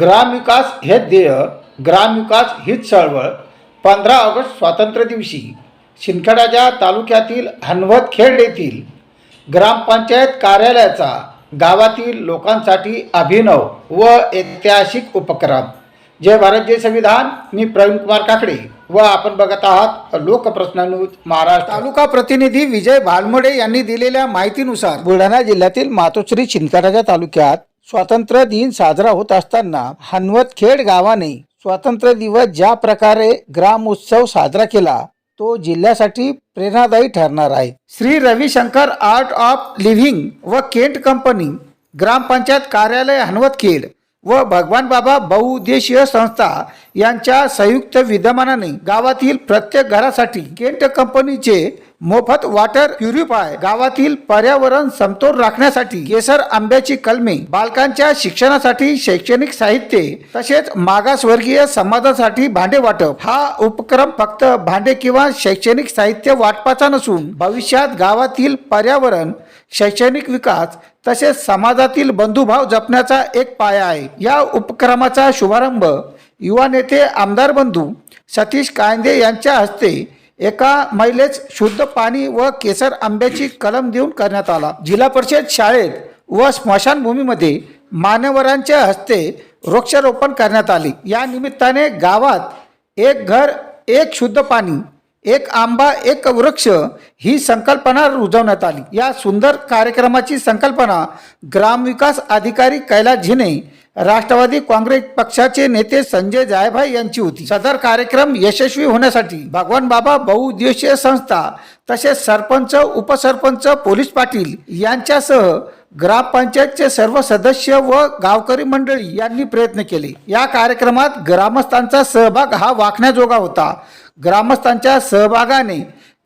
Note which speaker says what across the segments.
Speaker 1: ग्रामविकास हे ध्येय ग्रामविकास हीच चळवळ. पंधरा ऑगस्ट स्वातंत्र्य दिवशी शिंदखेडाच्या तालुक्यातील हनवतखेड येथील ग्रामपंचायत कार्यालयाचा गावातील लोकांसाठी अभिनव व ऐतिहासिक उपक्रम जय भारत जय संविधान मी प्रवीण कुमार काकडे व आपण बघत आहात लोकप्रश्न न्यूज महाराष्ट्र. तालुका प्रतिनिधी विजय भालमडे यांनी दिलेल्या माहितीनुसार बुलढाणा जिल्ह्यातील मातोश्री चिंताराच्या तालुक्यात स्वातंत्र्य दिन साजरा होत असताना हनवतखेड गावाने स्वातंत्र्य दिवस ज्या प्रकारे ग्राम उत्सव साजरा केला तो जिल्ह्यासाठी प्रेरणादायी ठरणार आहे. Shri Ravishankar art of living व केंट कंपनी ग्रामपंचायत कार्यालय हनवतखेड व भगवान बाबा बहुउद्देशीय संस्था यांच्या संयुक्त विद्यमानाने गावातील प्रत्येक घरासाठी केंट कंपनीचे मोफत वॉटर प्युरिफाय गावातील पर्यावरण समतोल राखण्यासाठी केसर आंब्याची कलमे बालकांच्या शिक्षणासाठी शैक्षणिक साहित्य तसेच मागासवर्गीय समाजासाठी भांडे वाटप. हा उपक्रम फक्त भांडे किंवा शैक्षणिक साहित्य वाटपाचा नसून भविष्यात गावातील पर्यावरण शैक्षणिक विकास तसेच समाजातील बंधुभाव जपण्याचा एक पाया आहे. या उपक्रमाचा शुभारंभ युवा नेते आमदार बंधू सतीश कांदे यांच्या हस्ते एका महिलेस शुद्ध पाणी व केसर आंब्याची कलम देऊन करण्यात आला. जिल्हा परिषद शाळेत व स्मशानभूमीमध्ये मान्यवरांच्या हस्ते वृक्षारोपण करण्यात आले. या निमित्ताने गावात एक घर एक शुद्ध पाणी एक आंबा एक वृक्ष ही संकल्पना रुजवण्यात आली. या सुंदर कार्यक्रमाची संकल्पना ग्रामविकास अधिकारी कैलास झिने राष्ट्रवादी काँग्रेस पक्षाचे नेते संजय जायभाई यांची होती. सदर कार्यक्रम यशस्वी होण्यासाठी भगवान बाबा बहुउद्देशीय संस्था तसेच सरपंच उपसरपंच पोलीस पाटील यांच्यासह ग्रामपंचायतचे सर्व सदस्य व गावकरी मंडळी यांनी प्रयत्न केले. या कार्यक्रमात ग्रामस्थांचा सहभाग हा वाखण्याजोगा होता. ग्रामस्थांच्या सहभागाने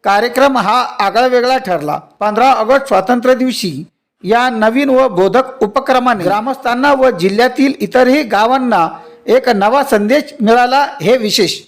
Speaker 1: कार्यक्रम हा आगळावेगळा ठरला. पंधरा ऑगस्ट स्वातंत्र्य दिवशी या नवीन व बोधक उपक्रमाने ग्रामस्थांना व जिल्ह्यातील इतरही गावांना एक नवा संदेश मिळाला हे विशेष.